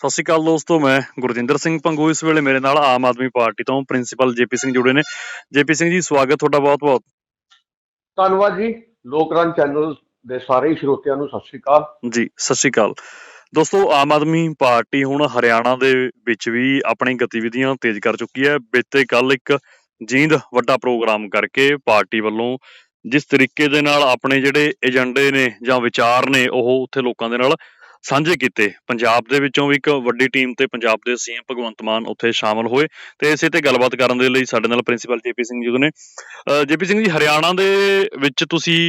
ਸਤਿ ਸ਼੍ਰੀ ਅਕਾਲ ਦੋਸਤੋ ਮੈਂ ਗੁਰਜਿੰਦਰ ਸਿੰਘ ਪੰਗੂ ਇਸ ਵੇਲੇ ਮੇਰੇ ਨਾਲ ਆਮ ਆਦਮੀ ਪਾਰਟੀ ਤੋਂ ਪ੍ਰਿੰਸੀਪਲ ਜੇਪੀ ਸਿੰਘ ਜੁੜੇ ਨੇ। ਜੇਪੀ ਸਿੰਘ ਜੀ ਸਵਾਗਤ ਤੁਹਾਡਾ ਬਹੁਤ-ਬਹੁਤ ਧੰਨਵਾਦ ਜੀ। ਲੋਕਰਨ ਚੈਨਲ ਦੇ ਸਾਰੇ ਸਰੋਤਿਆਂ ਨੂੰ ਸਤਿ ਸ਼੍ਰੀ ਅਕਾਲ। ਜੀ ਸਤਿ ਸ਼੍ਰੀ ਅਕਾਲ। ਦੋਸਤੋ ਆਮ ਆਦਮੀ ਪਾਰਟੀ ਹੁਣ ਹਰਿਆਣਾ ਦੇ ਵਿੱਚ ਵੀ ਆਪਣੀ ਗਤੀਵਿਧੀਆਂ ਤੇਜ਼ ਕਰ ਚੁੱਕੀ ਹੈ। ਬੀਤੇ ਕੱਲ ਇੱਕ ਜੀਂਦ ਵੱਡਾ ਪ੍ਰੋਗਰਾਮ ਕਰਕੇ ਪਾਰਟੀ ਵੱਲੋਂ ਜਿਸ ਤਰੀਕੇ ਦੇ ਨਾਲ ਆਪਣੇ ਜਿਹੜੇ ਏਜੰਡੇ ਨੇ ਜਾਂ ਵਿਚਾਰ ਨੇ ਉਹ ਉੱਥੇ ਲੋਕਾਂ ਦੇ ਨਾਲ ਸਾਂਝੇ ਕੀਤੇ। ਪੰਜਾਬ ਦੇ ਵਿੱਚੋਂ ਵੀ ਇੱਕ ਵੱਡੀ ਟੀਮ ਤੇ ਪੰਜਾਬ ਦੇ ਸੀਐਮ ਭਗਵੰਤ ਮਾਨ ਉੱਥੇ ਸ਼ਾਮਲ ਹੋਏ ਤੇ ਇਸੇ ਤੇ ਗੱਲਬਾਤ ਕਰਨ ਦੇ ਲਈ ਸਾਡੇ ਨਾਲ ਪ੍ਰਿੰਸੀਪਲ ਜੇਪੀ ਸਿੰਘ ਜੀ ਨੇ। ਜੇਪੀ ਸਿੰਘ ਜੀ, ਹਰਿਆਣਾ ਦੇ ਵਿੱਚ ਤੁਸੀਂ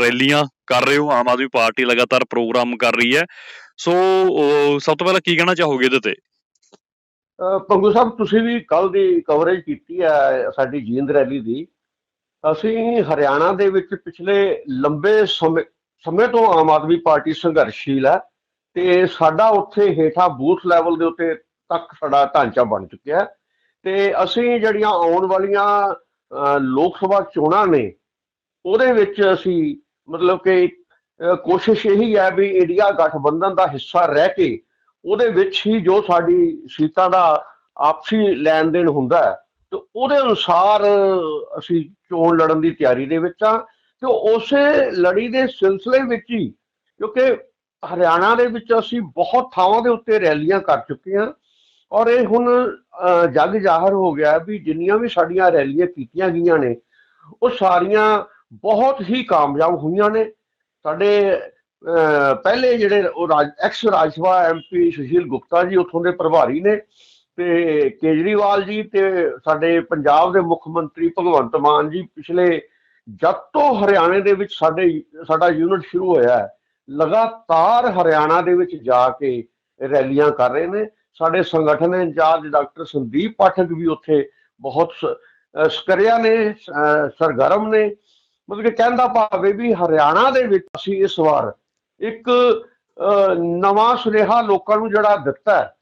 ਰੈਲੀਆਂ ਕਰ ਰਹੇ ਹੋ, ਆਮ ਆਦਮੀ ਪਾਰਟੀ ਲਗਾਤਾਰ ਪ੍ਰੋਗਰਾਮ ਕਰ ਰਹੀ ਹੈ। ਸੋ ਸਭ ਤੋਂ ਪਹਿਲਾਂ ਕੀ ਕਹਿਣਾ ਚਾਹੋਗੇ ਇਹਦੇ ਤੇ? ਪੰਗੂ ਸਾਹਿਬ, ਤੁਸੀਂ ਵੀ ਕੱਲ ਦੀ ਕਵਰੇਜ ਕੀਤੀ ਹੈ ਸਾਡੀ ਜੀਂਦ ਰੈਲੀ ਦੀ। ਅਸੀਂ ਹਰਿਆਣਾ ਦੇ ਵਿੱਚ ਪਿਛਲੇ ਲੰਬੇ ਸਮੇਂ ਸਮੇਂ ਤੋਂ ਆਮ ਆਦਮੀ ਪਾਰਟੀ ਸੰਘਰਸ਼ੀਲ ਹੈ। ਤੇ ਸਾਡਾ ਉੱਥੇ ਹੇਠਾਂ ਬੂਥ ਲੈਵਲ ਦੇ ਉੱਤੇ ਤੱਕ ਸਾਡਾ ਢਾਂਚਾ ਬਣ ਚੁੱਕਿਆ ਹੈ। ਤੇ ਅਸੀਂ ਜਿਹੜੀਆਂ ਆਉਣ ਵਾਲੀਆਂ ਲੋਕ ਸਭਾ ਚੋਣਾਂ ਨੇ, ਉਹਦੇ ਵਿੱਚ ਅਸੀਂ ਮਤਲਬ ਕਿ ਕੋਸ਼ਿਸ਼ ਇਹੀ ਹੈ ਵੀ ਇੰਡੀਆ ਗਠਬੰਧਨ ਦਾ ਹਿੱਸਾ ਰਹਿ ਕੇ ਉਹਦੇ ਵਿੱਚ ਹੀ ਜੋ ਸਾਡੀ ਸੀਟਾਂ ਦਾ ਆਪਸੀ ਲੈਣ ਦੇਣ ਹੁੰਦਾ ਹੈ, ਤੇ ਉਹਦੇ ਅਨੁਸਾਰ ਅਸੀਂ ਚੋਣ ਲੜਨ ਦੀ ਤਿਆਰੀ ਦੇ ਵਿੱਚ ਆ ਤੇ ਉਸੇ ਲੜੀ ਦੇ ਸਿਲਸਿਲੇ ਵਿੱਚ ਹੀ, ਕਿਉਂਕਿ ਹਰਿਆਣਾ ਦੇ ਵਿੱਚ ਅਸੀਂ ਬਹੁਤ ਥਾਵਾਂ ਦੇ ਉੱਤੇ ਰੈਲੀਆਂ ਕਰ ਚੁੱਕੇ ਹਾਂ। ਔਰ ਇਹ ਹੁਣ ਅਹ, ਜੱਗ ਜ਼ਾਹਰ ਹੋ ਗਿਆ ਵੀ ਜਿੰਨੀਆਂ ਵੀ ਸਾਡੀਆਂ ਰੈਲੀਆਂ ਕੀਤੀਆਂ ਗਈਆਂ ਨੇ ਉਹ ਸਾਰੀਆਂ ਬਹੁਤ ਹੀ ਕਾਮਯਾਬ ਹੋਈਆਂ ਨੇ। ਸਾਡੇ ਅਹ ਪਹਿਲੇ ਜਿਹੜੇ ਉਹ ਰਾਜ ਐਕਸ ਰਾਜ ਸਭਾ ਐਮਪੀ ਸੁਸ਼ੀਲ ਗੁਪਤਾ ਜੀ ਉੱਥੋਂ ਦੇ ਪ੍ਰਭਾਰੀ ਨੇ ਤੇ ਕੇਜਰੀਵਾਲ ਜੀ ਤੇ ਸਾਡੇ ਪੰਜਾਬ ਦੇ ਮੁੱਖ ਮੰਤਰੀ ਭਗਵੰਤ ਮਾਨ ਜੀ ਪਿਛਲੇ ਜਦ ਤੋਂ ਹਰਿਆਣੇ ਦੇ ਵਿੱਚ ਸਾਡੇ ਸਾਡਾ ਯੂਨਿਟ ਸ਼ੁਰੂ ਹੋਇਆ ਹੈ ਲਗਾਤਾਰ ਹਰਿਆਣਾ ਦੇ ਵਿੱਚ ਜਾ ਕੇ ਰੈਲੀਆਂ ਕਰ ਰਹੇ ਨੇ। ਸਾਡੇ ਸੰਗਠਨ ਇੰਚਾਰਜ ਡਾਕਟਰ ਸੰਦੀਪ ਪਾਠਕ ਵੀ ਉੱਥੇ ਬਹੁਤ ਸਕਰਿਆ ਨੇ ਸਰਗਰਮ ਨੇ। ਮਤਲਬ ਕਿ ਕਹਿੰਦਾ ਭਾਵੇਂ ਵੀ ਹਰਿਆਣਾ ਦੇ ਵਿੱਚ ਅਸੀਂ ਇਸ ਵਾਰ ਇੱਕ ਨਵਾਂ ਸੁਨੇਹਾ ਲੋਕਾਂ ਨੂੰ ਜਿਹੜਾ ਦਿੱਤਾ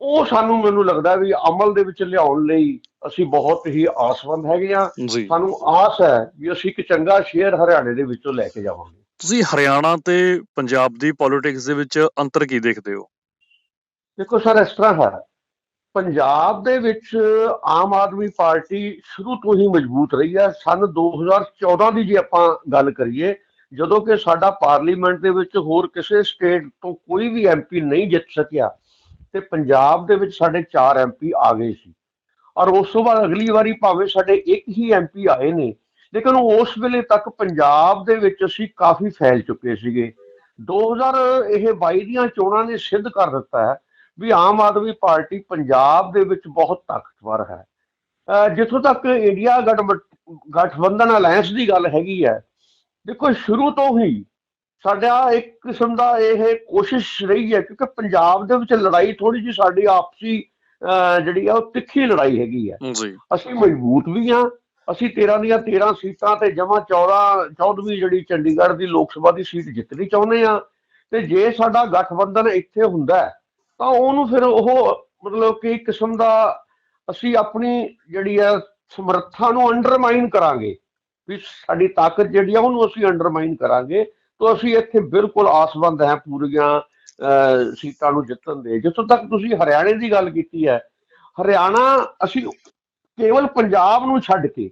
ਉਹ ਸਾਨੂੰ ਮੈਨੂੰ ਲੱਗਦਾ ਵੀ ਅਮਲ ਦੇ ਵਿੱਚ ਲਿਆਉਣ ਲਈ ਅਸੀਂ ਬਹੁਤ ਹੀ ਆਸਵੰਦ ਹੈਗੇ ਆ ਸਾਨੂੰ ਆਸ ਹੈ ਵੀ ਅਸੀਂ ਇੱਕ ਚੰਗਾ ਸ਼ੇਅਰ ਹਰਿਆਣੇ ਦੇ ਵਿੱਚੋਂ ਲੈ ਕੇ ਜਾਵਾਂਗੇ। ਤੁਸੀਂ ਹਰਿਆਣਾ ਤੇ ਪੰਜਾਬ ਦੀ ਪੋਲਿਟਿਕਸ ਦੇ ਵਿੱਚ ਅੰਤਰ ਕੀ ਦੇਖਦੇ ਹੋ? ਦੇਖੋ ਸਰ, ਇਸ ਤਰ੍ਹਾਂ ਹੈ। ਪੰਜਾਬ ਦੇ ਵਿੱਚ ਆਮ ਆਦਮੀ ਪਾਰਟੀ ਸ਼ੁਰੂ ਤੋਂ ਹੀ ਮਜ਼ਬੂਤ ਰਹੀ ਹੈ। ਸਨ 2014 ਦੀ ਜੇ ਆਪਾਂ ਗੱਲ ਕਰੀਏ, ਜਦੋਂ ਕਿ ਸਾਡਾ ਪਾਰਲੀਮੈਂਟ ਦੇ ਵਿੱਚ ਹੋਰ ਕਿਸੇ ਸਟੇਟ ਤੋਂ ਕੋਈ ਵੀ ਐਮਪੀ ਨਹੀਂ ਜਿੱਤ ਸਕਿਆ, ਤੇ ਪੰਜਾਬ ਦੇ ਵਿੱਚ ਸਾਡੇ 4 ਐਮਪੀ ਆ ਗਏ ਸੀ। ਔਰ ਉਸ ਤੋਂ ਬਾਅਦ ਅਗਲੀ ਵਾਰੀ ਭਾਵੇਂ ਸਾਡੇ ਇੱਕ ਹੀ ਐਮਪੀ ਆਏ ਨੇ ਲੇਕਿਨ ਉਸ ਵੇਲੇ ਤੱਕ ਪੰਜਾਬ ਦੇ ਵਿੱਚ ਅਸੀਂ ਕਾਫੀ ਫੈਲ ਚੁੱਕੇ ਸੀਗੇ। 2000 ਇਹ 22 ਦੀਆਂ ਚੋਣਾਂ ਨੇ ਸਿੱਧ ਕਰ ਦਿੱਤਾ ਹੈ ਵੀ ਆਮ ਆਦਮੀ ਪਾਰਟੀ ਪੰਜਾਬ ਦੇ ਵਿੱਚ ਬਹੁਤ ਤਾਕਤਵਰ ਹੈ। ਜਿੱਥੋਂ ਤੱਕ ਇੰਡੀਆ ਗਠਬ- ਗਠਬੰਧਨ ਅਲਾਈਅੰਸ ਦੀ ਗੱਲ ਹੈਗੀ ਹੈ ਦੇਖੋ ਸ਼ੁਰੂ ਤੋਂ ਹੀ ਸਾਡਾ ਇੱਕ ਕਿਸਮ ਦਾ ਇਹ ਕੋਸ਼ਿਸ਼ ਰਹੀ ਹੈ ਕਿਉਂਕਿ ਪੰਜਾਬ ਦੇ ਵਿੱਚ ਲੜਾਈ ਥੋੜੀ ਜਿਹੀ ਸਾਡੀ ਆਪਸੀ ਜਿਹੜੀ ਆ ਉਹ ਤਿੱਖੀ ਲੜਾਈ ਹੈਗੀ ਹੈ। ਜੀ। ਅਸੀਂ ਮਜ਼ਬੂਤ ਵੀ ਹਾਂ ਅਸੀਂ 13 ਦੀਆਂ 13 ਸੀਟਾਂ ਤੇ ਜਮਾ 14 14ਵੀਂ ਜਿਹੜੀ ਚੰਡੀਗੜ੍ਹ ਦੀ ਲੋਕ ਸਭਾ ਦੀ ਸੀਟ ਜਿੱਤਣੀ ਚਾਹੁੰਦੇ ਆ ਤੇ ਜੇ ਸਾਡਾ ਗਠਬੰਧਨ ਇੱਥੇ ਹੁੰਦਾ ਤਾਂ ਉਹਨੂੰ ਫਿਰ ਉਹ ਮਤਲਬ ਕਿ ਕਿਸਮ ਦਾ ਅਸੀਂ ਆਪਣੀ ਜਿਹੜੀ ਹੈ ਸਮਰੱਥਾ ਨੂੰ ਅੰਡਰਮਾਈਨ ਕਰਾਂਗੇ। ਵੀ ਸਾਡੀ ਤਾਕਤ ਜਿਹੜੀ ਆ ਉਹਨੂੰ ਅਸੀਂ ਅੰਡਰਮਾਈਨ ਕਰਾਂਗੇ ਤਾਂ ਅਸੀਂ ਇੱਥੇ ਬਿਲਕੁਲ ਆਸਵੰਦ ਹੈ ਪੂਰੀਆਂ ਅਹ, ਸੀਟਾਂ ਨੂੰ ਜਿੱਤਣ ਦੇ। ਜਿੱਥੋਂ ਤੱਕ ਤੁਸੀਂ ਹਰਿਆਣੇ ਦੀ ਗੱਲ ਕੀਤੀ ਹੈ ਹਰਿਆਣਾ ਅਸੀਂ ਕੇਵਲ ਪੰਜਾਬ ਨੂੰ ਛੱਡ ਕੇ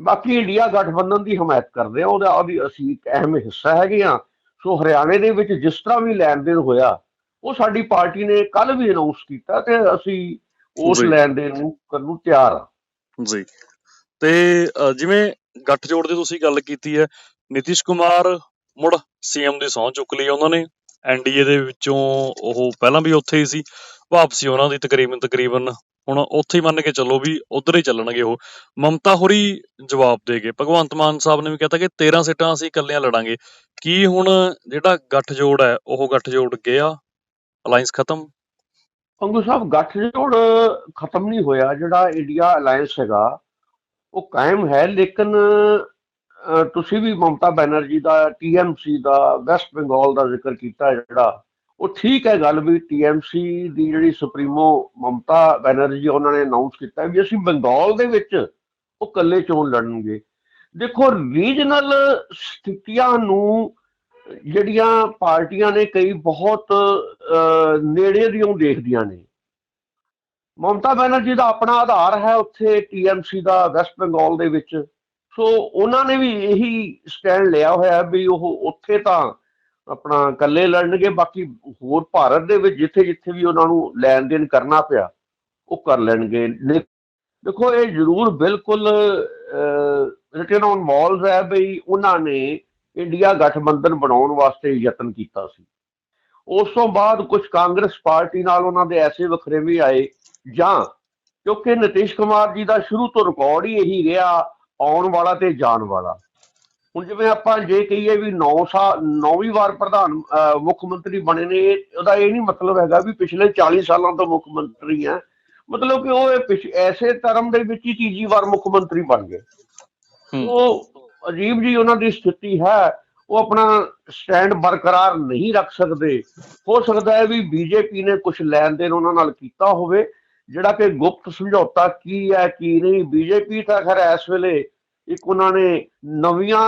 ਬਾਕੀ ਇੰਡੀਆ ਗਠਬੰਧਨ ਦੀ ਹਮਾਇਤ ਕਰਦੇ ਆ ਉਹਦਾ ਉਹਦੀ ਅਸੀਂ ਇੱਕ ਅਹਿਮ ਹਿੱਸਾ ਹੈਗੇ ਆ ਸੋ ਹਰਿਆਣੇ ਦੇ ਵਿੱਚ ਜਿਸ ਤਰ੍ਹਾਂ ਵੀ ਲੈਣ ਦੇਣ ਹੋਇਆ ਉਹ ਸਾਡੀ ਪਾਰਟੀ ਨੇ ਕੱਲ ਵੀ ਅਨਾਉਂਸ ਕੀਤਾ ਤੇ ਅਸੀਂ ਉਸ। ਲੈਣ ਦੇਣ ਨੂੰ ਕਰਨ ਨੂੰ ਤਿਆਰ ਆ ਜੀ। ਤੇ ਜਿਵੇਂ ਗੱਠਜੋੜ ਦੀ ਤੁਸੀਂ ਗੱਲ ਕੀਤੀ ਹੈ ਨਿਤਿਸ਼ ਕੁਮਾਰ ਮੁੜ ਸੀਐਮ ਦੀ ਸਹੁੰ ਚੁੱਕ ਲਈ ਉਹਨਾਂ ਨੇ। ਐਨਡੀਏ ਦੇ ਵਿੱਚੋਂ ਉਹ ਪਹਿਲਾਂ ਵੀ ਉੱਥੇ ਹੀ ਸੀ ਵਾਪਸੀ ਉਹਨਾਂ ਦੀ ਤਕਰੀਬਨ ਤਕਰੀਬਨ ਹੁਣ ਉੱਥੇ ਹੀ ਮੰਨ ਕੇ ਚੱਲੋ ਵੀ ਉਧਰ ਹੀ ਚੱਲਣਗੇ ਉਹ। ਮਮਤਾ ਹੋਰੀ ਜਵਾਬ ਦੇ ਭਗਵੰਤ ਮਾਨ ਸਾਹਿਬ ਨੇ ਵੀ ਕਹਤਾ ਕਿ 13 ਸੀਟਾਂ ਅਸੀਂ ਇਕੱਲਿਆਂ ਲੜਾਂਗੇ। ਕੀ ਹੁਣ ਜਿਹੜਾ ਗੱਠਜੋੜ ਹੈ, ਉਹ ਗੱਠਜੋੜ ਗਿਆ? ਅਲਾਈਅੰਸ ਖਤਮ? ਪੰਗੂ ਸਾਹਿਬ, ਗੱਠਜੋੜ ਖਤਮ ਨਹੀਂ ਹੋਇਆ। ਜਿਹੜਾ ਇੰਡੀਆ ਅਲਾਈਅੰਸ ਹੈਗਾ, ਉਹ ਕਾਇਮ ਹੈ, ਲੇਕਿਨ ਤੁਸੀਂ ਵੀ ਮਮਤਾ ਬੈਨਰਜੀ ਦਾ ਟੀਐਮਸੀ ਦਾ ਵੈਸਟ ਬੰਗਾਲ ਦਾ ਜ਼ਿਕਰ ਕੀਤਾ ਜਿਹੜਾ। ਉਹ ਠੀਕ ਹੈ ਗੱਲ ਵੀ ਟੀਐਮਸੀ ਦੀ ਜਿਹੜੀ ਸੁਪਰੀਮੋ ਮਮਤਾ ਬੈਨਰਜੀ ਉਹਨਾਂ ਨੇ ਅਨਾਉਂਸ ਕੀਤਾ ਵੀ ਅਸੀਂ ਬੰਗਾਲ ਦੇ ਵਿੱਚ ਉਹ ਇਕੱਲੇ ਚੋਣ ਲੜਨਗੇ। ਦੇਖੋ ਰੀਜਨਲ ਸਥਿਤੀਆਂ ਨੂੰ ਜਿਹੜੀਆਂ ਪਾਰਟੀਆਂ ਨੇ ਕਈ ਬਹੁਤ ਅਹ, ਨੇੜੇ ਦੀਆਂ ਦੇਖਦੀਆਂ ਨੇ। ਮਮਤਾ ਬੈਨਰਜੀ ਦਾ ਆਪਣਾ ਆਧਾਰ ਹੈ ਉੱਥੇ ਟੀਐਮਸੀ ਦਾ ਵੈਸਟ ਬੰਗਾਲ ਦੇ ਵਿੱਚ। ਸੋ ਉਹਨਾਂ ਨੇ ਵੀ ਇਹੀ ਸਟੈਂਡ ਲਿਆ ਹੋਇਆ ਵੀ ਉਹ ਉੱਥੇ ਤਾਂ ਆਪਣਾ ਇਕੱਲੇ ਲੜਨਗੇ, ਬਾਕੀ ਹੋਰ ਭਾਰਤ ਦੇ ਵਿੱਚ ਜਿੱਥੇ ਜਿੱਥੇ ਵੀ ਉਹਨਾਂ ਨੂੰ ਲੈਣ ਦੇਣ ਕਰਨਾ ਪਿਆ, ਉਹ ਕਰ ਲੈਣਗੇ। ਦੇਖੋ, ਇਹ ਜ਼ਰੂਰ ਬਿਲਕੁਲ ਰਿਟਨ ਔਨ ਵਾਲਸ ਹੈ ਬਈ, ਉਹਨਾਂ ਨੇ ਇੰਡੀਆ ਗਠਬੰਧਨ ਬਣਾਉਣ ਵਾਸਤੇ ਯਤਨ ਕੀਤਾ ਸੀ। ਉਸ ਤੋਂ ਬਾਅਦ ਕੁਝ ਕਾਂਗਰਸ ਪਾਰਟੀ ਨਾਲ ਉਹਨਾਂ ਦੇ ਐਸੇ ਵਖਰੇਵੇਂ ਆਏ, ਜਾਂ ਕਿਉਂਕਿ ਨਤੀਸ਼ ਕੁਮਾਰ ਜੀ ਦਾ ਸ਼ੁਰੂ ਤੋਂ ਰਿਕਾਰਡ ਹੀ ਇਹੀ ਰਿਹਾ, ਆਉਣ ਵਾਲਾ ਤੇ ਜਾਣ ਵਾਲਾ। ਹੁਣ ਜਿਵੇਂ ਆਪਾਂ ਜੇ ਕਹੀਏ ਵੀ 9 ਸਾਲ 9ਵੀਂ ਵਾਰ ਪ੍ਰਧਾਨ ਮੁੱਖ ਮੰਤਰੀ ਬਣੇ ਨੇ ਉਹਦਾ ਇਹ ਨਹੀਂ ਮਤਲਬ ਹੈਗਾ ਵੀ ਪਿਛਲੇ 40 ਸਾਲਾਂ ਤੋਂ ਮੁੱਖ ਮੰਤਰੀ ਹੈ। ਮਤਲਬ ਕਿ ਉਹ ਇਹ ਐਸੇ ਧਰਮ ਦੇ ਵਿੱਚ ਹੀ ਤੀਜੀ ਵਾਰ ਮੁੱਖ ਮੰਤਰੀ ਬਣ ਗਏ। ਉਹ ਅਜੀਬ ਜੀ ਉਹਨਾਂ ਦੀ ਸਥਿਤੀ ਹੈ। ਉਹ ਆਪਣਾ ਸਟੈਂਡ ਬਰਕਰਾਰ ਨਹੀਂ ਰੱਖ ਸਕਦੇ। ਹੋ ਸਕਦਾ ਹੈ ਵੀ ਬੀਜੇਪੀ ਨੇ ਕੁਝ ਲੈਣ ਦੇਣ ਉਹਨਾਂ ਨਾਲ ਕੀਤਾ ਹੋਵੇ ਜਿਹੜਾ ਕਿ ਗੁਪਤ ਸਮਝੌਤਾ ਕੀ ਹੈ ਕੀ ਨਹੀਂ। ਬੀਜੇਪੀ ਤਾਂ ਖੈਰ ਇਸ ਵੇਲੇ ਇੱਕ ਉਹਨਾਂ ਨੇ ਨਵੀਆਂ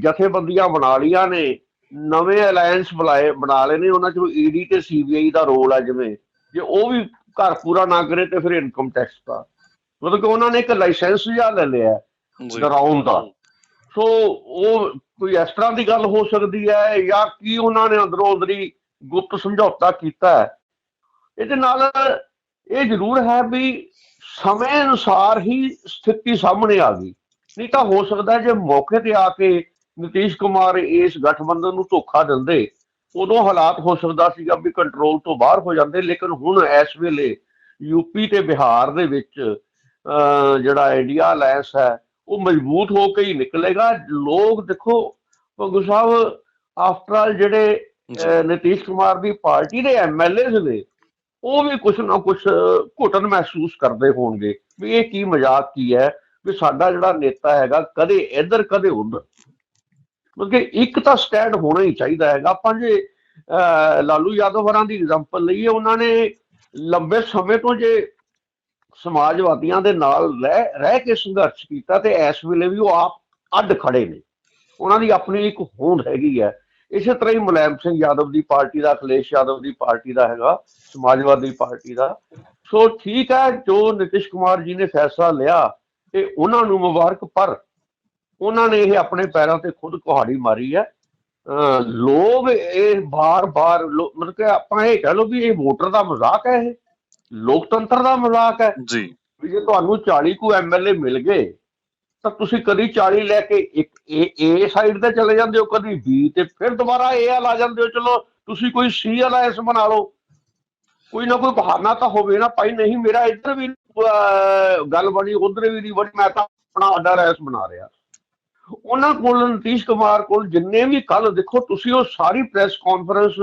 ਜਥੇਬੰਦੀਆਂ ਬਣਾ ਲੀਆਂ ਨੇ ਨਵੇਂ ਅਲਾਈਅੰਸ ਬੁਲਾਏ ਬਣਾ ਲਏ ਨੇ ਉਹਨਾਂ ਚੋਂ ਈਡੀ ਤੇ ਸੀਬੀਆਈ ਦਾ ਰੋਲ ਆ ਜਿਵੇਂ ਜੇ ਉਹ ਵੀ ਘਰ ਪੂਰਾ ਨਾ ਕਰੇ ਤੇ ਫਿਰ ਇਨਕਮ ਟੈਕਸ ਦਾ। ਮਤਲਬ ਕਿ ਉਹਨਾਂ ਨੇ ਇੱਕ ਲਾਇਸੈਂਸ ਜਿਹਾ ਲੈ ਲਿਆ ਡਰਾਉਣ ਦਾ। ਸੋ ਉਹ ਕੋਈ ਇਸ ਤਰ੍ਹਾਂ ਦੀ ਗੱਲ ਹੋ ਸਕਦੀ ਹੈ ਜਾਂ ਕੀ ਉਹਨਾਂ ਨੇ ਅੰਦਰੋਂ ਅੰਦਰੀ ਗੁਪਤ ਸਮਝੌਤਾ ਕੀਤਾ ਹੈ? ਇਹਦੇ ਨਾਲ ਇਹ ਜ਼ਰੂਰ ਹੈ ਵੀ ਸਮੇਂ ਅਨੁਸਾਰ ਹੀ ਸਥਿਤੀ ਸਾਹਮਣੇ ਆ ਗਈ। ਨਹੀਂ ਤਾਂ ਹੋ ਸਕਦਾ ਜੇ ਮੌਕੇ ਤੇ ਆ ਕੇ ਨਿਤੀਸ਼ ਕੁਮਾਰ ਇਸ ਗਠਬੰਧਨ ਨੂੰ ਧੋਖਾ ਦਿੰਦੇ ਉਦੋਂ ਹਾਲਾਤ ਹੋ ਸਕਦਾ ਸੀਗਾ ਵੀ ਕੰਟਰੋਲ ਤੋਂ ਬਾਹਰ ਹੋ ਜਾਂਦੇ ਲੇਕਿਨ ਹੁਣ ਇਸ ਵੇਲੇ ਯੂਪੀ ਤੇ ਬਿਹਾਰ ਦੇ ਵਿੱਚ ਜਿਹੜਾ ਇੰਡੀਆ ਅਲਾਇੰਸ ਹੈ ਉਹ ਮਜ਼ਬੂਤ ਹੋ ਕੇ ਹੀ ਨਿਕਲੇਗਾ। ਲੋਕ ਦੇਖੋ ਭੰਗੂ ਸਾਹਿਬ ਆਫਟਰ ਆਲ ਜਿਹੜੇ ਨਿਤੀਸ਼ ਕੁਮਾਰ ਦੀ ਪਾਰਟੀ ਦੇ ਐਮਐਲਏਜ਼ ਨੇ ਉਹ ਵੀ ਕੁਛ ਨਾ ਕੁਛ ਘੁਟਨ ਮਹਿਸੂਸ ਕਰਦੇ ਹੋਣਗੇ ਵੀ ਇਹ ਕੀ ਮਜ਼ਾਕ ਕੀ ਹੈ। ਵੀ ਸਾਡਾ ਜਿਹੜਾ ਨੇਤਾ ਹੈਗਾ ਕਦੇ ਇੱਧਰ ਕਦੇ ਉੱਧਰ। ਕਿਉਂਕਿ ਇੱਕ ਤਾਂ ਸਟੈਂਡ ਹੋਣਾ ਹੀ ਚਾਹੀਦਾ ਹੈਗਾ। ਆਪਾਂ ਜੇ ਅਹ, ਲਾਲੂ ਯਾਦਵ ਹਰਾਂ ਦੀ ਐਗਜ਼ਾਮਪਲ ਲਈਏ ਉਹਨਾਂ ਨੇ ਲੰਬੇ ਸਮੇਂ ਤੋਂ ਜੇ ਸਮਾਜਵਾਦੀਆਂ ਦੇ ਨਾਲ ਰਹਿ ਰਹਿ ਕੇ ਸੰਘਰਸ਼ ਕੀਤਾ ਤੇ ਇਸ ਵੇਲੇ ਵੀ ਉਹ ਆਪ ਅੱਡ ਖੜੇ ਨੇ। ਉਹਨਾਂ ਦੀ ਆਪਣੀ ਇੱਕ ਹੋਂਦ ਹੈਗੀ ਹੈ। ਇਸੇ ਤਰ੍ਹਾਂ ਹੀ ਮੁਲਾਇਮ ਸਿੰਘ ਯਾਦਵ ਦੀ ਪਾਰਟੀ ਦਾ ਅਖਿਲੇਸ਼ ਯਾਦਵ ਦੀ ਪਾਰਟੀ ਦਾ ਹੈਗਾ ਸਮਾਜਵਾਦੀ ਪਾਰਟੀ ਦਾ। ਸੋ ਠੀਕ ਹੈ ਜੋ ਨਿਤਿਸ਼ ਕੁਮਾਰ ਜੀ ਨੇ ਫੈਸਲਾ ਲਿਆ ਤੇ ਉਹਨਾਂ ਨੂੰ ਮੁਬਾਰਕ ਪਰ ਉਹਨਾਂ ਨੇ ਇਹ ਆਪਣੇ ਪੈਰਾਂ ਤੇ ਖੁਦ ਕੁਹਾੜੀ ਮਾਰੀ ਹੈ। ਲੋਕ ਇਹ ਬਾਰ-ਬਾਰ ਲੋ- ਮਤਲਬ ਕਿ ਆਪਾਂ ਇਹ ਕਹਿ ਲਓ ਵੀ ਇਹ ਵੋਟਰ ਦਾ ਮਜ਼ਾਕ ਹੈ ਇਹ। ਲੋਕਤੰਤਰ ਦਾ ਮਜ਼ਾਕ ਹੈ। ਜੀ। ਵੀ ਜੇ ਤੁਹਾਨੂੰ 40 ਕੁ ਐਮਐਲਏ ਮਿਲ ਗਏ ਤਾਂ ਤੁਸੀਂ ਕਦੀ 40 ਲੈ ਕੇ ਇੱਕ ਏ ਸਾਈਡ ਤੇ ਚਲੇ ਜਾਂਦੇ ਹੋ ਕਦੀ ਬੀ ਤੇ ਫਿਰ ਦੁਬਾਰਾ ਏ ਵਾਲ ਆ ਜਾਂਦੇ ਹੋ। ਚਲੋ ਤੁਸੀਂ ਕੋਈ ਸੀ ਅਲਾਇੰਸ ਬਣਾ ਲਓ। ਕੋਈ ਨਾ ਕੋਈ ਬਹਾਨਾ ਤਾਂ ਹੋਵੇ ਨਾ। ਭਾਈ ਨਹੀਂ ਮੇਰਾ ਇੱਧਰ ਵੀ ਗੱਲ ਬਣੀ, ਉਧਰ ਵੀ ਨਹੀਂ ਬਣੀ, ਮੈਂ ਤਾਂ ਆਪਣਾ ਅੱਡਾ ਅਲਾਇੰਸ ਬਣਾ ਰਿਹਾ। ਉਹਨਾਂ ਕੋਲ ਨਤੀਸ਼ ਕੁਮਾਰ ਕੋਲ ਜਿੰਨੇ ਵੀ ਕੱਲ ਦੇਖੋ, ਤੁਸੀਂ ਉਹ ਸਾਰੀ ਪ੍ਰੈਸ ਕਾਨਫਰੰਸ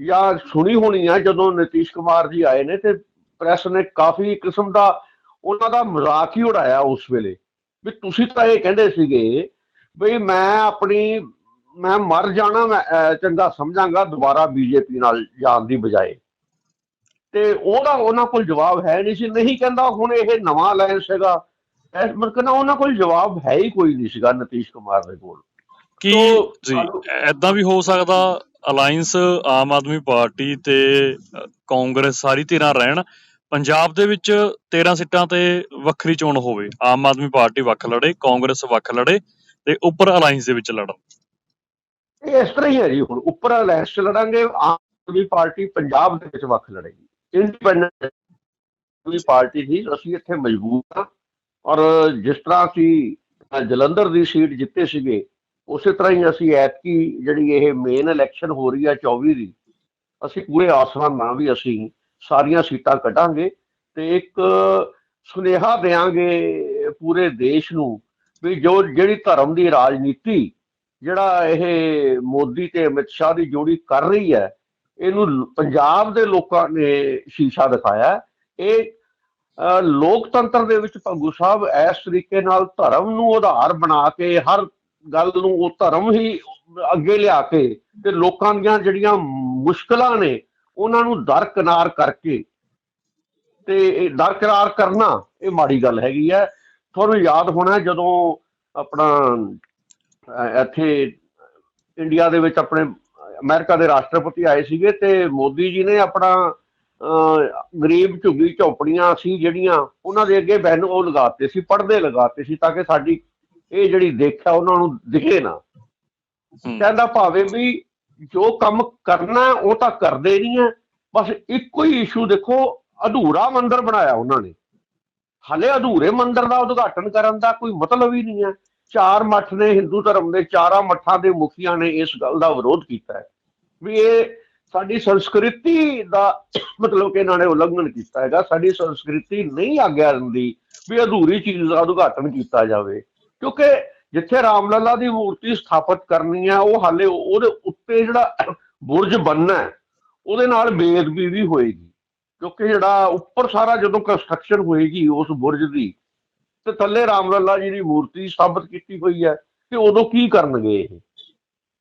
ਜਾਂ ਸੁਣੀ ਹੋਣੀ ਆ, ਜਦੋਂ ਨਿਤੀਸ਼ ਕੁਮਾਰ ਜੀ ਆਏ ਨੇ, ਤੇ ਪ੍ਰੈਸ ਨੇ ਕਾਫੀ ਕਿਸਮ ਦਾ ਉਹਨਾਂ ਦਾ ਮਜ਼ਾਕ ਹੀ ਉਡਾਇਆ ਉਸ ਵੇਲੇ। ਵੀ ਤੁਸੀਂ ਤਾਂ ਇਹ ਕਹਿੰਦੇ ਸੀਗੇ ਵੀ ਮੈਂ ਆਪਣੀ, ਮੈਂ ਮਰ ਜਾਣਾ, ਮੈਂ ਚੰਗਾ ਸਮਝਾਂਗਾ, ਦੁਬਾਰਾ ਬੀਜੇਪੀ ਨਾਲ ਜਾਣ ਦੀ ਬਜਾਏ। ਤੇ ਉਹਦਾ ਉਹਨਾਂ ਕੋਲ ਜਵਾਬ ਹੈ ਨਹੀਂ ਸੀ। ਨਹੀਂ ਕਹਿੰਦਾ ਹੁਣ ਇਹ ਨਵਾਂ ਅਲਾਇੰਸ ਹੈਗਾ। ਐਸ ਮਤਲਬ ਉਹਨਾਂ ਕੋਲ ਜਵਾਬ ਹੈ ਹੀ ਕੋਈ ਨਹੀਂ ਸੀਗਾ ਨਿਤੀਸ਼ ਕੁਮਾਰ ਦੇ ਕੋਲ। ਕੀ ਜੀ ਐਦਾਂ ਵੀ ਹੋ ਸਕਦਾ ਅਲਾਈਅੰਸ ਆਮ ਆਦਮੀ ਪਾਰਟੀ ਤੇ ਕਾਂਗਰਸ ਸਾਰੀ ਧਿਰਾਂ ਰਹਿਣ। ਪੰਜਾਬ ਦੇ ਵਿੱਚ 13 ਸੀਟਾਂ ਤੇ ਵੱਖਰੀ ਚੋਣ ਹੋਵੇ। ਆਮ ਆਦਮੀ ਪਾਰਟੀ ਵੱਖ ਲੜੇ ਕਾਂਗਰਸ ਵੱਖ ਲੜੇ ਤੇ ਉੱਪਰ ਅਲਾਈਅੰਸ ਦੇ ਵਿੱਚ ਲੜਨ। ਇਹ ਇਸ ਤਰ੍ਹਾਂ ਹੀ ਹੈ ਜੀ ਹੁਣ। ਉੱਪਰ ਚ ਲੜਾਂਗੇ ਆਮ ਆਦਮੀ ਪਾਰਟੀ ਪੰਜਾਬ ਦੇ ਵਿੱਚ ਵੱਖ ਲੜੇਗੀ। ਇੰਡੀਪੈਂਡੈਂਟ ਵੀ ਪਾਰਟੀ ਸੀ, ਅਸੀਂ ਇੱਥੇ ਮਜਬੂਰ ਹਾਂ। ਔਰ ਜਿਸ ਤਰ੍ਹਾਂ ਅਸੀਂ ਜਲੰਧਰ ਦੀ ਸੀਟ ਜਿੱਤੇ ਸੀਗੇ, ਉਸੇ ਤਰ੍ਹਾਂ ਹੀ ਅਸੀਂ ਐਤਕੀ ਜਿਹੜੀ ਇਹ ਮੇਨ ਇਲੈਕਸ਼ਨ ਹੋ ਰਹੀ ਹੈ 24 ਦੀ, ਅਸੀਂ ਪੂਰੇ ਆਸਮਾਨ ਨਾਲ ਵੀ ਅਸੀਂ ਸਾਰੀਆਂ ਸੀਟਾਂ ਕੱਢਾਂਗੇ ਤੇ ਇੱਕ ਸੁਨੇਹਾ ਦੇਾਂਗੇ ਪੂਰੇ ਦੇਸ਼ ਨੂੰ ਵੀ ਜੋ ਜਿਹੜੀ ਧਰਮ ਦੀ ਰਾਜਨੀਤੀ, ਜਿਹੜਾ ਇਹ ਮੋਦੀ ਤੇ ਅਮਿਤ ਸ਼ਾਹ ਦੀ ਜੋੜੀ ਕਰ ਰਹੀ ਹੈ ਇਹਨੂੰ ਪੰਜਾਬ ਦੇ ਲੋਕਾਂ ਨੇ ਸ਼ੀਸ਼ਾ ਦਿਖਾਇਆ। ਇਹ ਲੋਕਤੰਤਰ ਦੇ ਵਿੱਚ ਭੰਗੂ ਸਾਹਿਬ ਇਸ ਤਰੀਕੇ ਨਾਲ ਧਰਮ ਨੂੰ ਆਧਾਰ ਬਣਾ ਕੇ ਹਰ ਗੱਲ ਨੂੰ ਉਹ ਧਰਮ ਹੀ ਅੱਗੇ ਲਿਆ ਕੇ ਤੇ ਲੋਕਾਂ ਦੀਆਂ ਜਿਹੜੀਆਂ ਮੁਸ਼ਕਲਾਂ ਨੇ, ਉਹਨਾਂ ਨੂੰ ਦਰਕਨਾਰ ਕਰਕੇ ਤੇ ਇਹ ਦਰਕਰਾਰ ਕਰਨਾ ਇਹ ਮਾੜੀ ਗੱਲ ਹੈਗੀ ਹੈ ਤੁਹਾਨੂੰ ਯਾਦ ਹੋਣਾ ਜਦੋਂ ਆਪਣਾ ਇੱਥੇ ਇੰਡੀਆ ਦੇ ਵਿੱਚ ਆਪਣੇ ਅਮਰੀਕਾ ਦੇ ਰਾਸ਼ਟਰਪਤੀ ਆਏ ਸੀਗੇ ਤੇ ਮੋਦੀ ਜੀ ਨੇ ਆਪਣਾ ਗਰੀਬ ਝੁੱਗੀ ਝੌਪੜੀਆਂ ਸੀ ਜਿਹੜੀਆਂ ਉਹਨਾਂ ਦੇ ਅੱਗੇ ਬੈਨ ਉਹ ਲਗਾਤੇ ਸੀ ਪਰਦੇ ਲਗਾਤੇ ਸੀ ਤਾਂ ਕਿ ਸਾਡੀ ਇਹ ਜਿਹੜੀ ਦੇਖਿਆ ਉਹਨਾਂ ਨੂੰ ਦਿਖੇ ਨਾ। ਕਹਿੰਦਾ ਭਾਵੇਂ ਵੀ ਜੋ ਕੰਮ ਕਰਨਾ ਉਹ ਤਾਂ ਕਰਦੇ ਨਹੀਂ ਹੈ ਬਸ ਇੱਕੋ ਹੀ ਇਸ਼ੂ ਦੇਖੋ ਅਧੂਰਾ ਮੰਦਿਰ ਬਣਾਇਆ ਉਹਨਾਂ ਨੇ। ਹਲੇ ਅਧੂਰੇ ਮੰਦਿਰ ਦਾ ਉਦਘਾਟਨ ਕਰਨ ਦਾ ਕੋਈ ਮਤਲਬ ਹੀ ਨਹੀਂ ਹੈ। ਚਾਰ ਮੱਠ ਨੇ ਹਿੰਦੂ ਧਰਮ ਦੇ ਚਾਰਾਂ ਮੱਠਾਂ ਦੇ ਮੁਖੀਆਂ ਨੇ ਇਸ ਗੱਲ ਦਾ ਵਿਰੋਧ ਕੀਤਾ ਹੈ ਵੀ ਇਹ ਸਾਡੀ ਸੰਸਕ੍ਰਿਤੀ ਦਾ ਮਤਲਬ ਕਿ ਇਹਨਾਂ ਨੇ ਉਲੰਘਣ ਕੀਤਾ ਹੈਗਾ, ਸਾਡੀ ਸੰਸਕ੍ਰਿਤੀ ਨਹੀਂ ਆਗਿਆ ਦਿੰਦੀ ਵੀ ਅਧੂਰੀ ਚੀਜ਼ ਦਾ ਉਦਘਾਟਨ ਕੀਤਾ ਜਾਵੇ। ਕਿਉਂਕਿ ਜਿੱਥੇ ਰਾਮਲਲਾ ਦੀ ਮੂਰਤੀ ਸਥਾਪਿਤ ਕਰਨੀ ਹੈ, ਉਹ ਹਾਲੇ ਉਹਦੇ ਉੱਤੇ ਜਿਹੜਾ ਬੁਰਜ ਬਣਨਾ ਹੈ, ਉਹਦੇ ਨਾਲ ਬੇਦਬੀ ਵੀ ਹੋਏਗੀ। ਕਿਉਂਕਿ ਜਿਹੜਾ ਉੱਪਰ ਸਾਰਾ ਜਦੋਂ ਕੰਸਟਰਕਸ਼ਨ ਹੋਏਗੀ ਉਸ ਬੁਰਜ ਦੀ ਤੇ ਥੱਲੇ ਰਾਮਲਲਾ ਜੀ ਦੀ ਮੂਰਤੀ ਸਥਾਪਿਤ ਕੀਤੀ ਹੋਈ ਹੈ ਤੇ ਉਦੋਂ ਕੀ ਕਰਨਗੇ ਇਹ?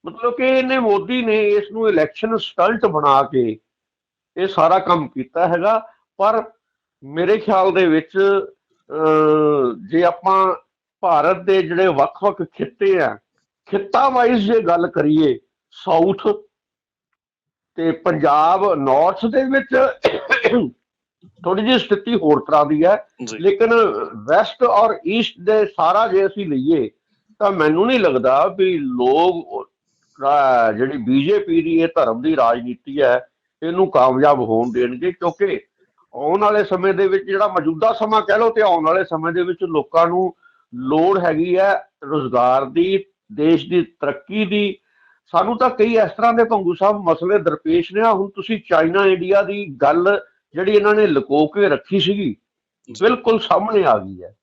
ਮਤਲਬ ਕਿ ਇਹਨੇ ਮੋਦੀ ਨੇ ਇਸ ਨੂੰ ਇਲੈਕਸ਼ਨ ਸਟੰਟ ਬਣਾ ਕੇ ਇਹ ਸਾਰਾ ਕੰਮ ਕੀਤਾ ਹੈਗਾ ਪਰ ਮੇਰੇ ਖਿਆਲ ਦੇ ਵਿੱਚ ਅਹ, ਜੇ ਆਪਾਂ ਭਾਰਤ ਦੇ ਜਿਹੜੇ ਵੱਖ-ਵੱਖ ਖਿੱਤੇ ਆ ਖਿੱਤਾ ਵਾਈਜ਼ ਜੇ ਗੱਲ ਕਰੀਏ ਸਾਊਥ ਤੇ ਪੰਜਾਬ ਨਾਰਥ ਦੇ ਵਿੱਚ ਥੋੜੀ ਜਿਹੀ ਸਥਿਤੀ ਹੋਰ ਤਰ੍ਹਾਂ ਦੀ ਹੈ। ਲੇਕਿਨ ਵੈਸਟ ਔਰ ਈਸਟ ਦੇ ਸਾਰਾ ਜੇ ਅਸੀਂ ਲਈਏ ਤਾਂ ਮੈਨੂੰ ਨਹੀਂ ਲੱਗਦਾ ਵੀ ਲੋਕ ਜਿਹੜੀ ਬੀਜੇਪੀ ਦੀ ਇਹ ਧਰਮ ਦੀ ਰਾਜਨੀਤੀ ਹੈ ਇਹਨੂੰ ਕਾਮਯਾਬ ਹੋਣ ਦੇਣਗੇ। ਕਿਉਂਕਿ ਆਉਣ ਵਾਲੇ ਸਮੇਂ ਦੇ ਵਿੱਚ ਜਿਹੜਾ ਮੌਜੂਦਾ ਸਮਾਂ ਕਹਿ ਲਓ ਤੇ ਆਉਣ ਵਾਲੇ ਸਮੇਂ ਦੇ ਵਿੱਚ ਲੋਕਾਂ ਨੂੰ ਲੋੜ ਹੈਗੀ ਹੈ ਰੋਜ਼ਗਾਰ ਦੀ ਦੇਸ਼ ਦੀ ਤਰੱਕੀ ਦੀ। ਸਾਨੂੰ ਤਾਂ ਕਈ ਇਸ ਤਰ੍ਹਾਂ ਦੇ ਭੰਗੂ ਸਾਹਿਬ ਮਸਲੇ ਦਰਪੇਸ਼ ਨੇ ਹੁਣ ਤੁਸੀਂ ਚਾਈਨਾ ਇੰਡੀਆ ਦੀ ਗੱਲ ਜਿਹੜੀ ਇਹਨਾਂ ਨੇ ਲੁਕੋ ਕੇ ਰੱਖੀ ਸੀਗੀ ਬਿਲਕੁਲ ਸਾਹਮਣੇ ਆ ਗਈ ਹੈ।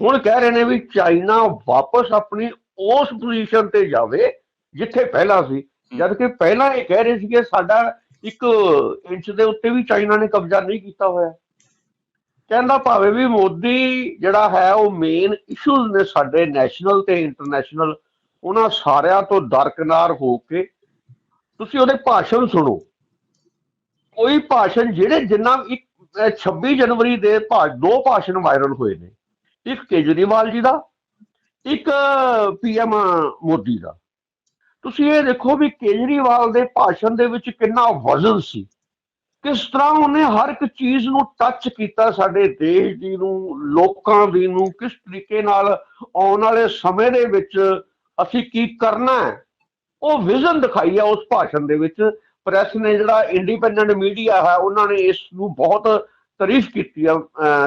ਹੁਣ ਕਹਿ ਰਹੇ ਨੇ ਵੀ ਚਾਈਨਾ ਵਾਪਸ ਆਪਣੀ ਉਸ ਪੋਜੀਸ਼ਨ ਤੇ ਜਾਵੇ ਜਿੱਥੇ ਪਹਿਲਾਂ ਸੀ। ਜਦ ਕਿ ਪਹਿਲਾਂ ਇਹ ਕਹਿ ਰਹੇ ਸੀ ਕਿ ਸਾਡਾ ਇੱਕ ਇੰਚ ਦੇ ਉੱਤੇ ਵੀ ਚਾਈਨਾ ਨੇ ਕਬਜ਼ਾ ਨਹੀਂ ਕੀਤਾ ਹੋਇਆ। ਕਹਿੰਦਾ ਭਾਵੇਂ ਵੀ ਮੋਦੀ ਜਿਹੜਾ ਹੈ ਉਹ ਮੇਨ ਇਸ਼ੂਜ਼ ਨੇ ਸਾਡੇ ਨੈਸ਼ਨਲ ਤੇ ਇੰਟਰਨੈਸ਼ਨਲ ਉਹਨਾਂ ਸਾਰਿਆਂ ਤੋਂ ਦਰਕਨਾਰ ਹੋ ਕੇ ਤੁਸੀਂ ਉਹਦੇ ਭਾਸ਼ਣ ਸੁਣੋ। ਕੋਈ ਭਾਸ਼ਣ ਜਿਹੜੇ ਜਿੰਨਾ ਇੱਕ, ਅਹ 26 ਜਨਵਰੀ ਦੇ ਭਾ- ਦੋ ਭਾਸ਼ਣ ਵਾਇਰਲ ਹੋਏ ਨੇ। ਇੱਕ ਕੇਜਰੀਵਾਲ ਜੀ ਦਾ, ਇੱਕ ਪੀਐਮ ਮੋਦੀ ਦਾ। ਤੁਸੀਂ ਇਹ ਦੇਖੋ ਵੀ ਕੇਜਰੀਵਾਲ ਦੇ ਭਾਸ਼ਣ ਦੇ ਵਿੱਚ ਕਿੰਨਾ ਵਜ਼ਨ ਸੀ। ਕਿਸ ਤਰ੍ਹਾਂ ਉਹਨੇ ਹਰ ਇੱਕ ਚੀਜ਼ ਨੂੰ ਟੱਚ ਕੀਤਾ ਸਾਡੇ ਦੇਸ਼ ਦੀ ਨੂੰ, ਲੋਕਾਂ ਦੀ ਨੂੰ, ਕਿਸ ਤਰੀਕੇ ਨਾਲ ਆਉਣ ਵਾਲੇ ਸਮੇਂ ਦੇ ਵਿੱਚ ਅਸੀਂ ਕੀ ਕਰਨਾ ਹੈ। ਉਹ ਵਿਜ਼ਨ ਦਿਖਾਈ ਆ ਉਸ ਭਾਸ਼ਣ ਦੇ ਵਿੱਚ। ਪ੍ਰੈਸ ਨੇ ਜਿਹੜਾ ਇੰਡੀਪੈਂਡੈਂਟ ਮੀਡੀਆ ਹੈ, ਉਹਨਾਂ ਨੇ ਇਸ ਨੂੰ ਬਹੁਤ ਤਾਰੀਫ ਕੀਤੀ ਆ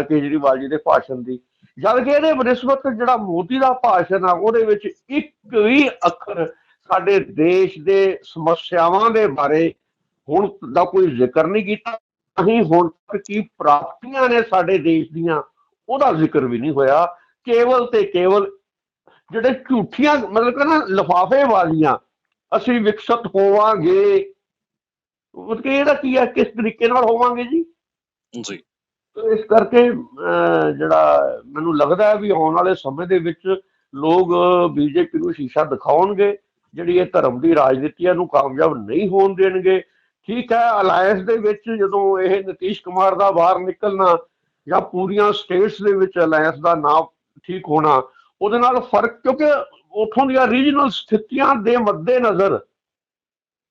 ਕੇਜਰੀਵਾਲ ਜੀ ਦੇ ਭਾਸ਼ਣ ਦੀ। ਜਦ ਕਿ ਇਹਦੇ ਬਨਿਸਬਤ ਜਿਹੜਾ ਮੋਦੀ ਦਾ ਭਾਸ਼ਣ ਆ, ਉਹਦੇ ਵਿੱਚ ਇੱਕ ਵੀ ਅੱਖਰ ਸਾਡੇ ਦੇਸ਼ ਦੇ ਸਮੱਸਿਆਵਾਂ ਦੇ ਬਾਰੇ ਹੁਣ ਦਾ ਕੋਈ ਜ਼ਿਕਰ ਨਹੀਂ ਕੀਤਾ। ਅਸੀਂ ਹੁਣ ਤੱਕ ਕੀ ਪ੍ਰਾਪਤੀਆਂ ਨੇ ਸਾਡੇ ਦੇਸ਼ ਦੀਆਂ, ਉਹਦਾ ਜ਼ਿਕਰ ਵੀ ਨਹੀਂ ਹੋਇਆ। ਕੇਵਲ ਤੇ ਕੇਵਲ ਜਿਹੜੇ ਝੂਠੀਆਂ, ਮਤਲਬ ਕਿ ਨਾ ਲਿਫਾਫੇ ਵਾਲੀਆਂ, ਅਸੀਂ ਵਿਕਸਿਤ ਹੋਵਾਂਗੇ। ਮਤਲਬ ਕਿ ਇਹਦਾ ਕੀ ਹੈ? ਕਿਸ ਤਰੀਕੇ ਨਾਲ ਹੋਵਾਂਗੇ ਜੀ? ਜੀ। ਇਸ ਕਰਕੇ ਜਿਹੜਾ ਮੈਨੂੰ ਲੱਗਦਾ ਹੈ ਵੀ ਆਉਣ ਵਾਲੇ ਸਮੇਂ ਦੇ ਵਿੱਚ ਲੋਕ ਬੀਜੇਪੀ ਨੂੰ ਸ਼ੀਸ਼ਾ ਦਿਖਾਉਣਗੇ ਜਿਹੜੀ ਇਹ ਧਰਮ ਦੀ ਰਾਜਨੀਤੀ ਹੈ ਨੂੰ ਕਾਮਯਾਬ ਨਹੀਂ ਹੋਣ ਦੇਣਗੇ। ਠੀਕ ਹੈ ਅਲਾਈਅੰਸ ਦੇ ਵਿੱਚ ਜਦੋਂ ਇਹ ਨਤੀਸ਼ ਕੁਮਾਰ ਦਾ ਬਾਹਰ ਨਿਕਲਣਾ ਜਾਂ ਪੂਰੀਆਂ ਸਟੇਟਸ ਦੇ ਵਿੱਚ ਅਲਾਈਅੰਸ ਦਾ ਨਾਮ ਠੀਕ ਹੋਣਾ ਉਹਦੇ ਨਾਲ ਫ਼ਰਕ ਕਿਉਂਕਿ ਉਥੋਂ ਦੀਆਂ ਰੀਜਨਲ ਸਥਿਤੀਆਂ ਦੇ ਮੱਦੇ ਨਜ਼ਰ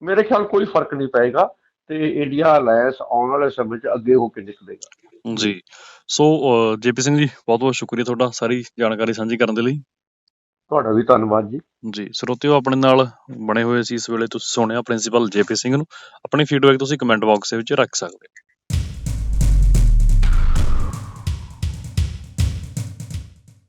ਮੇਰੇ ਖਿਆਲ ਕੋਈ ਫ਼ਰਕ ਨਹੀਂ ਪਏਗਾ ਤੇ ਇੰਡੀਆ ਅਲਾਈਅੰਸ ਆਉਣ ਵਾਲੇ ਸਮੇਂ 'ਚ ਅੱਗੇ ਹੋ ਕੇ ਨਿਕਲੇਗਾ। ਜੀ। ਸੋ ਜੇਪੀ ਸਿੰਘ ਜੀ ਬਹੁਤ ਬਹੁਤ ਸ਼ੁਕਰੀਆ ਤੁਹਾਡਾ ਸਾਰੀ ਜਾਣਕਾਰੀ ਸਾਂਝੀ ਕਰਨ ਦੇ ਲਈ। ਤੁਹਾਡਾ ਵੀ ਧੰਨਵਾਦ ਜੀ। ਜੀ ਸਰੋਤਿਓ ਆਪਣੇ ਨਾਲ ਬਣੇ ਹੋਏ ਸੀ ਇਸ ਵੇਲੇ ਤੁਸੀਂ ਸੁਣਿਆ ਪ੍ਰਿੰਸੀਪਲ ਜੇਪੀ ਸਿੰਘ ਨੂੰ। ਆਪਣੀ ਫੀਡਬੈਕ ਤੁਸੀਂ ਕਮੈਂਟ ਬਾਕਸ ਦੇ ਵਿੱਚ ਰੱਖ ਸਕਦੇ ਹੋ।